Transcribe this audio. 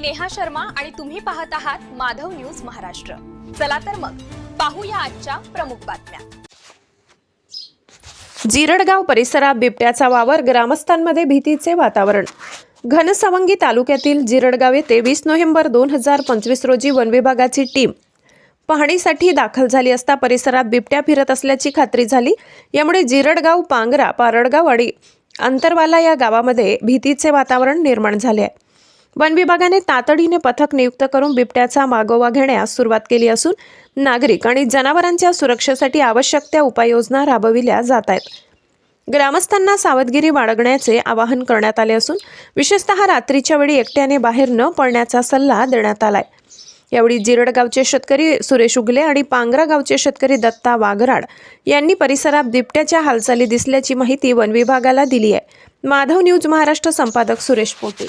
मी नेहा शर्मा आणि तुम्ही पाहत आहात माधव न्यूज महाराष्ट्र. चला तर मग पाहूया आजच्या प्रमुख बातम्या. जिरडगाव परिसरात बिबट्याचा वावर ग्रामस्थांमध्ये भीतीचे वातावरण. घनसावंगी तालुक्यातील जिरडगाव येथे वीस नोव्हेंबर दोन हजार पंचवीस रोजी वनविभागाची टीम पाहणीसाठी दाखल झाली असता परिसरात बिबट्या फिरत असल्याची खात्री झाली. यामुळे जिरडगाव पांगरा पारडगाव आणि अंतरवाला या गावामध्ये भीतीचे वातावरण निर्माण झाले आहे. वन विभागाने तातडीने पथक नियुक्त करून बिबट्याचा मागोवा घेण्यास सुरुवात केली असून नागरिक आणि जनावरांच्या सुरक्षेसाठी आवश्यक त्या उपाययोजना राबविल्या जात आहेत. ग्रामस्थांना सावधगिरी बाळगण्याचे आवाहन करण्यात आले असून विशेषतः रात्रीच्या वेळी एकट्याने बाहेर न पडण्याचा सल्ला देण्यात आलाय. यावेळी जिरड गावचे शेतकरी सुरेश उगले आणि पांगरा गावचे शेतकरी दत्ता वाघराड यांनी परिसरात बिबट्याच्या हालचाली दिसल्याची माहिती वन विभागाला दिली आहे. माधव न्यूज महाराष्ट्र संपादक सुरेश पोटे.